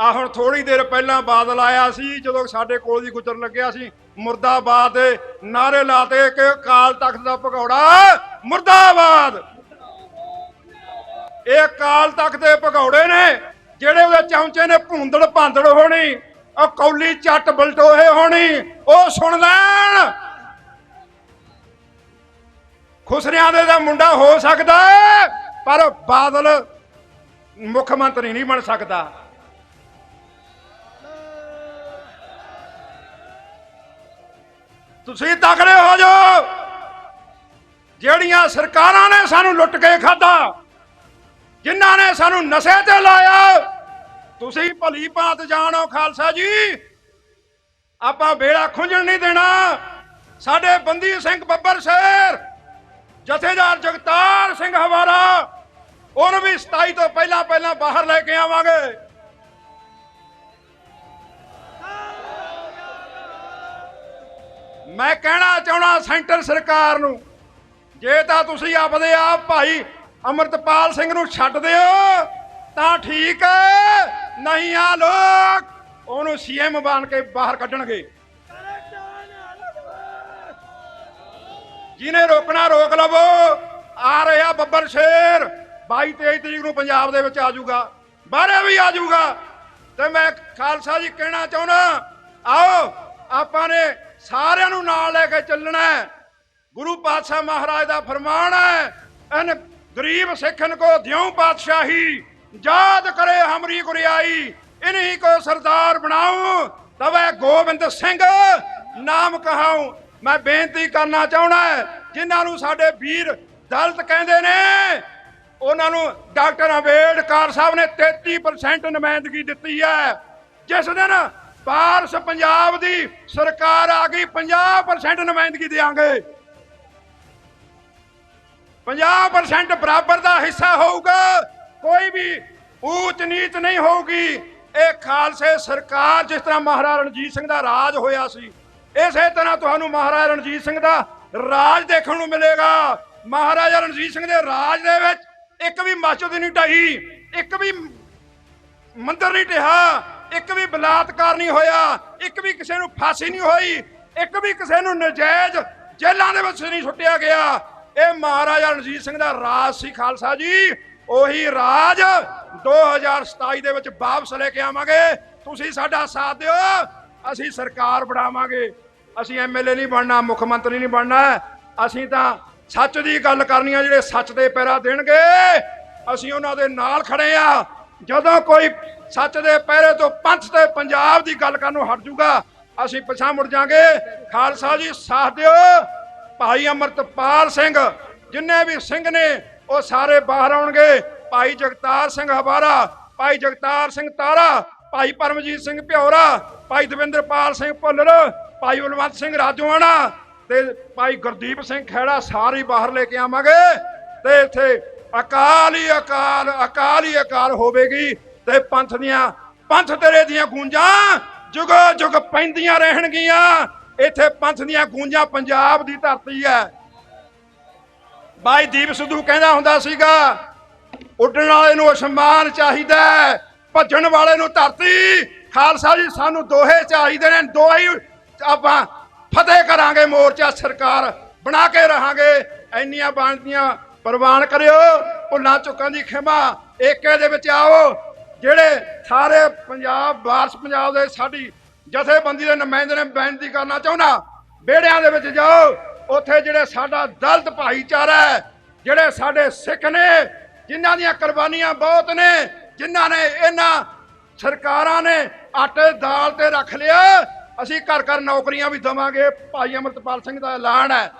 ਆ ਹੁਣ ਥੋੜੀ ਦੇਰ ਪਹਿਲਾਂ ਬਾਦਲ ਆਇਆ ਸੀ, ਜਦੋਂ ਸਾਡੇ ਕੋਲ ਦੀ ਗੁਜ਼ਰ ਲੱਗਿਆ ਸੀ। ਮੁਰਦਾਬਾਦ ਦੇ ਨਾਰੇ ਲਾਤੇ ਕਿ ਅਕਾਲ ਤਖਤ ਦਾ ਭਗੌੜਾ ਮੁਰਦਾਬਾਦ। ਇਹ ਅਕਾਲ ਤਖਤ ਦੇ ਭਗੌੜੇ ਨੇ, ਜਿਹੜੇ ਉਹਦੇ ਚਮਚੇ ਨੇ ਭੁੰਦੜ ਭਾਂਦੜ ਹੋਣੀ, ਉਹ ਕੌਲੀ ਚੱਟ ਬਲਟੋਹੇ ਹੋਣੀ, ਉਹ ਸੁਣ ਲੈਣ। ਖੁਸਰਿਆਂ ਦੇ ਦਾ ਮੁੰਡਾ ਹੋ ਸਕਦਾ, ਪਰ ਬਾਦਲ ਮੁੱਖ ਮੰਤਰੀ ਨਹੀਂ ਬਣ ਸਕਦਾ। ਤੁਸੀਂ ਤਕੜੇ ਹੋ ਜਾਓ। ਜਿਹੜੀਆਂ ਸਰਕਾਰਾਂ ਨੇ ਸਾਨੂੰ ਲੁੱਟ ਕੇ ਖਾਦਾ ਜਿਨ੍ਹਾਂ ਨੇ ਸਾਨੂੰ ਨਸ਼ੇ ਤੇ ਲਾਇਆ, ਤੁਸੀਂ ਭਲੀ ਭਾਂਤ ਜਾਣੋ ਖਾਲਸਾ ਜੀ। ਆਪਾਂ ਬੇੜਾ ਖੁੰਝਣ ਨਹੀਂ ਦੇਣਾ। ਸਾਡੇ ਬੰਦੀ ਸਿੰਘ ਬੱਬਰ ਸ਼ੇਰ, ਜਥੇਦਾਰ ਜਗਤਾਰ ਸਿੰਘ ਹਵਾਰਾ, ਉਹਨੂੰ ਵੀ 27 ਤੋਂ ਪਹਿਲਾਂ ਪਹਿਲਾਂ ਬਾਹਰ ਲੈ ਕੇ ਆਵਾਂਗੇ। ਮੈਂ ਕਹਿਣਾ ਚਾਹਣਾ ਸੈਂਟਰ ਸਰਕਾਰ ਨੂੰ, ਜੇ ਤਾਂ ਤੁਸੀਂ ਆਪਦੇ ਆਪ ਭਾਈ ਅਮਰਤਪਾਲ ਸਿੰਘ ਨੂੰ ਛੱਡ ਦਿਓ, ਤਾਂ ਠੀਕ ਹੈ, ਨਹੀਂ ਆ ਲੋਕ, ਉਹਨੂੰ ਸੀਐਮ ਬਣ ਕੇ ਬਾਹਰ ਕੱਢਣਗੇ। ਜਿਹਨੇ ਰੋਕਣਾ ਰੋਕ ਲਵੋ। ਆ ਰਿਹਾ ਬੱਬਰ ਸ਼ੇਰ 22 23 ਤਰੀਕ ਨੂੰ ਪੰਜਾਬ ਦੇ ਵਿੱਚ ਆ ਜਾਊਗਾ ਬਾਹਰੇ ਵੀ ਆ ਜਾਊਗਾ ਤੇ ਮੈਂ ਖਾਲਸਾ ਜੀ ਕਹਿਣਾ ਚਾਹੁੰਦਾ, ਆਓ, ਆਪਾਂ ਨੇ ਸਾਰਿਆਂ ਨੂੰ ਨਾਲ ਲੈ ਕੇ ਚੱਲਣਾ ਹੈ। ਗੁਰੂ ਪਾਤਸ਼ਾਹ ਮਹਾਰਾਜ ਦਾ ਫਰਮਾਨ ਹੈ, ਅਨ ਗਰੀਬ ਸਿੱਖਨ ਕੋ ਦਿਉ ਪਾਤਸ਼ਾਹੀ, ਯਾਦ ਕਰੇ ਹਮਰੀ ਗੁਰਿਆਈ, ਇਨਹੀ ਕੋ ਸਰਦਾਰ ਬਣਾਉ, ਤਵੇ ਗੋਬਿੰਦ ਸਿੰਘ ਨਾਮ ਕਹਾਉ। ਮੈਂ ਬੇਨਤੀ ਕਰਨਾ ਚਾਹਣਾ ਹੈ, ਜਿਨ੍ਹਾਂ ਨੂੰ ਸਾਡੇ ਵੀਰ ਦਲਤ ਕਹਿੰਦੇ ਨੇ, ਉਹਨਾਂ ਨੂੰ ਡਾਕਟਰ ਅੰਬੇਡਕਰ ਸਾਹਿਬ ਨੇ 33% ਨੁਮਾਇੰਦਗੀ ਦਿੱਤੀ ਹੈ। ਜਿਸ ਦਿਨ ਪਾਰਸ ਪੰਜਾਬ ਦੀ ਸਰਕਾਰ ਆ ਗਈ 50% ਨੁਮਾਇੰਦਗੀ ਦੇਾਂਗੇ 50% ਬਰਾਬਰ ਦਾ ਹਿੱਸਾ ਹੋਊਗਾ, ਕੋਈ ਵੀ ਊਚ ਨੀਚ ਨਹੀਂ ਹੋਊਗੀ। ਇਹ ਖਾਲਸੇ ਸਰਕਾਰ ਜਿਸ ਤਰ੍ਹਾਂ ਮਹਾਰਾਜਾ ਰਣਜੀਤ ਸਿੰਘ ਦਾ ਰਾਜ ਹੋਇਆ ਸੀ, ਇਸੇ ਤਰ੍ਹਾਂ ਤੁਹਾਨੂੰ ਮਹਾਰਾਜਾ ਰਣਜੀਤ ਸਿੰਘ ਦਾ ਰਾਜ ਦੇਖਣ ਨੂੰ ਮਿਲੇਗਾ। ਮਹਾਰਾਜਾ ਰਣਜੀਤ ਸਿੰਘ ਦੇ ਰਾਜ ਦੇ ਵਿੱਚ ਇੱਕ ਵੀ ਮਸਜਿਦ ਨਹੀਂ ਢਾਈ ਇੱਕ ਵੀ ਮੰਦਰ ਨਹੀਂ ਢਿਹਾ ਇੱਕ ਵੀ ਬਲਾਤਕਾਰ ਨਹੀਂ ਹੋਇਆ, ਇੱਕ ਵੀ ਕਿਸੇ ਨੂੰ ਫਾਂਸੀ ਨਹੀਂ ਹੋਈ, ਇੱਕ ਵੀ ਕਿਸੇ ਨੂੰ ਨਜਾਇਜ਼ ਜੇਲ੍ਹਾਂ ਦੇ ਵਿੱਚ ਨਹੀਂ ਸੁੱਟਿਆ ਗਿਆ। ਇਹ ਮਹਾਰਾਜਾ ਰਣਜੀਤ ਸਿੰਘ ਦਾ ਰਾਜ ਸੀ ਖਾਲਸਾ ਜੀ। ਉਹੀ ਰਾਜ 2027 ਦੇ ਵਿੱਚ ਵਾਪਸ ਲੈ ਕੇ ਆਵਾਂਗੇ। ਤੁਸੀਂ ਸਾਡਾ ਸਾਥ ਦਿਓ, ਅਸੀਂ ਸਰਕਾਰ ਬਣਾਵਾਂਗੇ। ਅਸੀਂ ਐਮਐਲਏ ਨਹੀਂ ਬਣਨਾ, ਮੁੱਖ ਮੰਤਰੀ ਨਹੀਂ ਬਣਨਾ। ਅਸੀਂ ਤਾਂ ਸੱਚ ਦੀ ਗੱਲ ਕਰਨੀ ਆ, ਜਿਹੜੇ ਸੱਚ ਦੇ ਪੈਰਾ ਦੇਣਗੇ। ਅਸੀਂ ਉਹਨਾਂ ਦੇ ਨਾਲ ਖੜੇ ਆ। ਜਦੋਂ ਕੋਈ ਸੱਚ ਦੇ ਪਹਿਰੇ ਤੋਂ ਪੰਥ ਤੇ ਪੰਜਾਬ ਦੀ ਗੱਲ ਕਰਨ ਨੂੰ ਹਟ ਜੂਗਾ। ਅਸੀਂ ਪਿਛਾਂ ਮੁੜ ਜਾਾਂਗੇ। ਖਾਲਸਾ ਜੀ, ਸਾਥ ਦਿਓ। ਭਾਈ ਅਮਰਤਪਾਲ ਸਿੰਘ, ਜਿੰਨੇ ਵੀ ਸਿੰਘ ਨੇ, ਉਹ ਸਾਰੇ ਬਾਹਰ ਆਉਣਗੇ। ਭਾਈ ਜਗਤਾਰ ਸਿੰਘ ਹਵਾਰਾ ਭਾਈ ਜਗਤਾਰ ਸਿੰਘ ਤਾਰਾ, ਭਾਈ ਪਰਮਜੀਤ ਸਿੰਘ ਭਿਉਰਾ ਭਾਈ ਦਵਿੰਦਰਪਾਲ ਸਿੰਘ ਭੁੱਲਰ, ਭਾਈ ਬਲਵੰਤ ਸਿੰਘ ਰਾਜੋਆਣਾ ਤੇ ਭਾਈ ਗੁਰਦੀਪ ਸਿੰਘ ਖੇੜਾ ਸਾਰੇ ਬਾਹਰ ਲੈ ਕੇ ਆਵਾਂਗੇ ਤੇ ਇੱਥੇ ਅਕਾਲ ਹੀ ਅਕਾਲ ਅਕਾਲ ਹੀ ਅਕਾਲ ਹੋਵੇਗੀ। ਤੇ ਪੰਥ ਦੀਆਂ, ਪੰਥ ਤੇਰੇ ਦੀਆਂ ਗੂੰਜਾਂ ਜੁਗ ਜੁਗ ਪੈਂਦੀਆਂ ਰਹਿਣਗੀਆਂ। ਇੱਥੇ ਪੰਥ ਦੀਆਂ ਗੂੰਜਾਂ ਪੰਜਾਬ ਦੀ ਧਰਤੀ ਹੈ। ਬਾਈ ਦੀਪ ਸਿੱਧੂ ਕਹਿੰਦਾ ਹੁੰਦਾ ਸੀਗਾ, ਉੱਡਣ ਵਾਲੇ ਨੂੰ ਅਸਮਾਨ ਚਾਹੀਦਾ ਭੱਜਣ ਵਾਲੇ ਨੂੰ ਧਰਤੀ। ਖਾਲਸਾ ਜੀ, ਸਾਨੂੰ ਦੋਹੇ ਚਾਹੀਦੇ ਨੇ, ਦੋਹੇ ਆਪਾਂ ਫਤਿਹ ਕਰਾਂਗੇ ਮੋਰਚਾ ਸਰਕਾਰ ਬਣਾ ਕੇ ਰਹਾਂਗੇ। ਇੰਨੀਆਂ ਬਾਣਤੀਆਂ ਪ੍ਰਵਾਨ ਕਰਿਓ, ਭੁੱਲਾਂ ਚੁੱਕਾਂ ਦੀ ਖਿਮਾ, ਏਕੇ ਦੇ ਵਿੱਚ ਆਓ। ਜਿਹੜੇ ਸਾਰੇ ਪੰਜਾਬ ਵਾਰਸ ਪੰਜਾਬ ਦੇ ਸਾਡੀ ਜਥੇਬੰਦੀ ਦੇ ਨੁਮਾਇੰਦੇ ਨੇ ਬੇਨਤੀ ਕਰਨਾ ਚਾਹੁੰਦਾ, ਬੇੜਿਆਂ ਦੇ ਵਿੱਚ ਜਾਓ। ਉੱਥੇ ਜਿਹੜੇ ਸਾਡਾ ਦਲਤ ਭਾਈਚਾਰਾ ਹੈ, ਜਿਹੜੇ ਸਾਡੇ ਸਿੱਖ ਨੇ, ਜਿਨ੍ਹਾਂ ਦੀਆਂ ਕੁਰਬਾਨੀਆਂ ਬਹੁਤ ਨੇ, ਜਿਨ੍ਹਾਂ ਨੇ ਇਹਨਾਂ ਸਰਕਾਰਾਂ ਨੇ ਆਟੇ ਦਾਲ ਤੇ ਰੱਖ ਲਿਆ, ਅਸੀਂ ਘਰ ਘਰ ਨੌਕਰੀਆਂ ਵੀ ਦਵਾਂਗੇ। ਭਾਈ ਅਮਰਤਪਾਲ ਸਿੰਘ ਦਾ ਐਲਾਨ ਹੈ,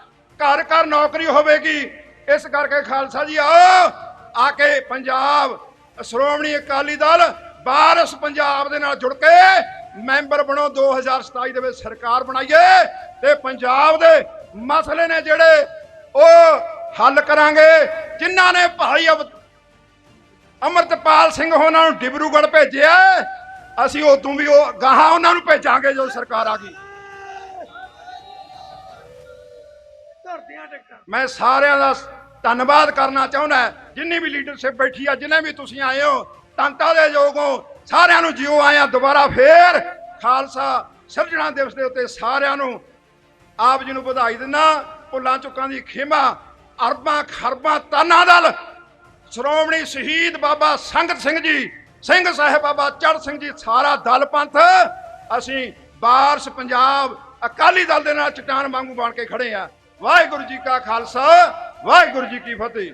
ਘਰ ਘਰ ਨੌਕਰੀ ਹੋਵੇਗੀ। ਇਸ ਕਰਕੇ ਖਾਲਸਾ ਜੀ ਆਓ, ਆ ਕੇ ਪੰਜਾਬ ਸ਼੍ਰੋਮਣੀ ਅਕਾਲੀ ਦਲ ਵਾਰਸ ਪੰਜਾਬ ਦੇ ਨਾਲ ਜੁੜ ਕੇ ਮੈਂਬਰ ਬਣੋ 2027 ਦੇ ਵਿੱਚ ਸਰਕਾਰ ਬਣਾਈਏ ਤੇ ਪੰਜਾਬ ਦੇ ਮਸਲੇ ਨੇ ਜਿਹੜੇ ਉਹ ਹੱਲ ਕਰਾਂਗੇ। ਜਿਨ੍ਹਾਂ ਨੇ ਭਾਈ ਅਮਰਤਪਾਲ ਸਿੰਘ ਉਹਨਾਂ ਨੂੰ ਡਿਬਰੂਗੜ੍ਹ ਭੇਜਿਆ ਅਸੀਂ ਉਦੋਂ ਵੀ ਉਹ ਗਾਹਾਂ ਉਹਨਾਂ ਨੂੰ ਭੇਜਾਂਗੇ ਜਦੋਂ ਸਰਕਾਰ ਆ ਗਈ। ਮੈਂ ਸਾਰਿਆਂ ਦਾ ਧੰਨਵਾਦ ਕਰਨਾ ਚਾਹੁੰਦਾ ਜਿੰਨੀ ਵੀ ਲੀਡਰਸ਼ਿਪ ਬੈਠੀ ਆ, ਜਿੰਨੇ ਵੀ ਤੁਸੀਂ ਆਏ ਹੋ, ਤੰਤਾ ਦੇ ਯੋਗ ਸਾਰਿਆਂ ਨੂੰ ਜਿਉ ਆਇਆ, ਦੁਬਾਰਾ ਫੇਰ ਖਾਲਸਾ ਸਿਰਜਣਾ ਦਿਵਸ ਦੇ ਉੱਤੇ ਸਾਰਿਆਂ ਨੂੰ ਆਪ ਜੀ ਨੂੰ ਵਧਾਈ ਦਿੰਦਾ। ਭੁੱਲਾਂ ਚੁੱਕਾਂ ਦੀ ਖੇਮਾ, ਅਰਬਾਂ ਖਰਬਾਂ ਤਾਨਾਂ ਦਲ, ਸ਼੍ਰੋਮਣੀ ਸ਼ਹੀਦ ਬਾਬਾ ਸੰਗਤ ਸਿੰਘ ਜੀ, ਸਿੰਘ ਸਾਹਿਬ ਬਾਬਾ ਚੜ ਸਿੰਘ ਜੀ, ਸਾਰਾ ਦਲ ਪੰਥ, ਅਸੀਂ ਬਾਰਸ ਪੰਜਾਬ ਅਕਾਲੀ ਦਲ ਦੇ ਨਾਲ ਚਟਾਨ ਵਾਂਗੂ ਬਣ ਕੇ ਖੜੇ ਆ। ਵਾਹਿਗੁਰੂ ਜੀ ਕਾ ਖਾਲਸਾ। ਵਾਹਿਗੁਰੂ ਜੀ ਕੀ ਫਤਿਹ।